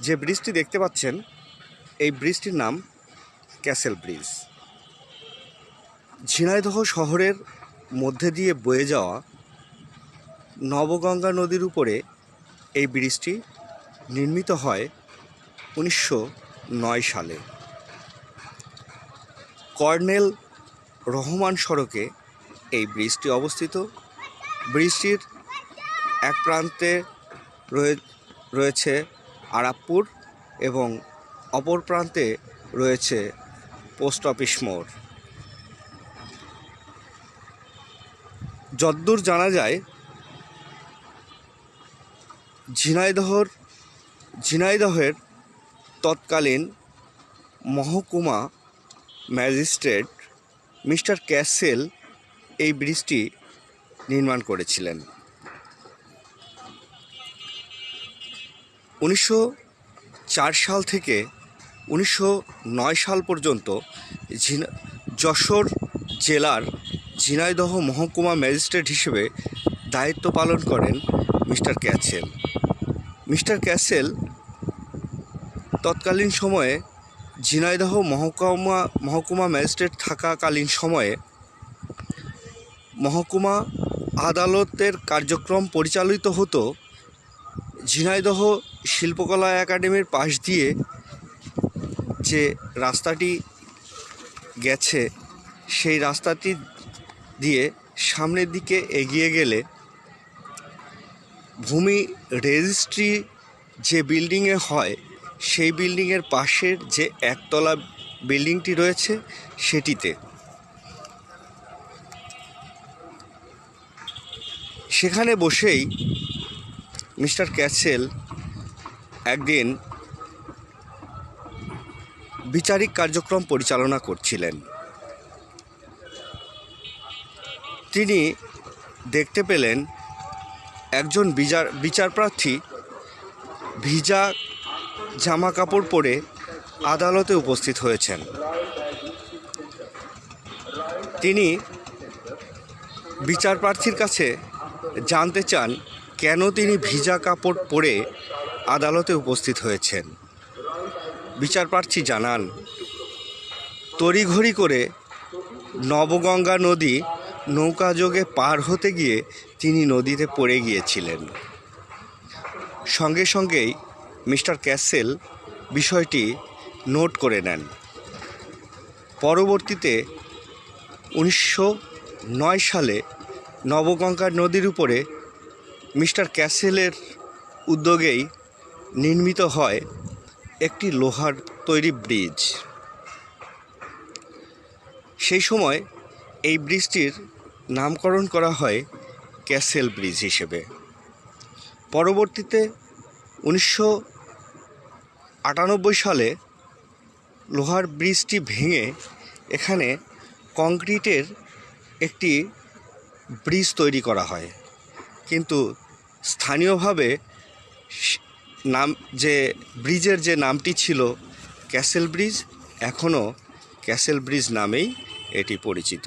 যে ব্রিজটি দেখতে পাচ্ছেন, এই ব্রিজটির নাম ক্যাসেল ব্রিজ। ঝিনাইদহ শহরের মধ্যে দিয়ে বয়ে যাওয়া নবগঙ্গা নদীর উপরে এই ব্রিজটি নির্মিত হয় উনিশশো নয় সালে। কর্নেল রহমান সড়কে এই ব্রিজটি অবস্থিত। ব্রিজটির এক প্রান্তে রয়ে- রয়েছে আরাপপুর এবং অপর প্রান্তে রয়েছে পোস্ট অফিস মোড়। যদ্দূর জানা যায়, ঝিনাইদহর, ঝিনাইদহের তৎকালীন মহকুমা ম্যাজিস্ট্রেট মিস্টার ক্যাসেল এই ব্রিজটি নির্মাণ করেছিলেন। উনিশশো চার সাল থেকে উনিশশো নয় সাল পর্যন্ত যশোর জেলার ঝিনাইদহ মহকুমা ম্যাজিস্ট্রেট হিসেবে দায়িত্ব পালন করেন মিস্টার ক্যাসেল। মিস্টার ক্যাসেল তৎকালীন সময়ে ঝিনাইদহ মহকুমা মহকুমা ম্যাজিস্ট্রেট থাকাকালীন সময়ে মহকুমা আদালতের কার্যক্রম পরিচালিত হতো। ঝিনাইদহ শিল্পকলা একাডেমির পাশ দিয়ে যে রাস্তাটি গেছে, সেই রাস্তাটি দিয়ে সামনের দিকে এগিয়ে গেলে ভূমি রেজিস্ট্রি যে বিল্ডিংয়ে হয়, সেই বিল্ডিংয়ের পাশের যে একতলা বিল্ডিংটি রয়েছে সেটিতে। সেখানে বসেই মিস্টার ক্যাসেল একদিন বিচারিক কার্যক্রম পরিচালনা করছিলেন। তিনি দেখতে পেলেন একজন বিচার বিচারপ্রার্থী ভিজা জামা কাপড় পরে আদালতে উপস্থিত হয়েছেন। তিনি বিচারপ্রার্থীর কাছে জানতে চান কেন তিনি ভিজা কাপড় পরে আদালতে উপস্থিত হয়েছেন? বিচারপ্রার্থী জানান, তড়িঘড়ি করে নবগঙ্গা নদী নৌকাযোগে পার হতে গিয়ে তিনি নদীতে পড়ে গিয়েছিলেন। সঙ্গে সঙ্গেই মিস্টার ক্যাসেল বিষয়টি নোট করে নেন। পরবর্তীতে উনিশশো নয় সালে নবগঙ্গা নদীর উপরে মিস্টার ক্যাসেলের উদ্যোগেই নির্মিত হয় একটি লোহার তৈরি ব্রিজ। সেই সময় এই ব্রিজটির নামকরণ করা হয় ক্যাসেল ব্রিজ হিসেবে। পরবর্তীতে উনিশশো আটানব্বই সালে লোহার ব্রিজটি ভেঙে এখানে কংক্রিটের একটি ব্রিজ তৈরি করা হয়। কিন্তু স্থানীয়ভাবে নাম যে ব্রিজের যে নামটি ছিল ক্যাসেল ব্রিজ, এখনও ক্যাসেল ব্রিজ নামেই এটি পরিচিত।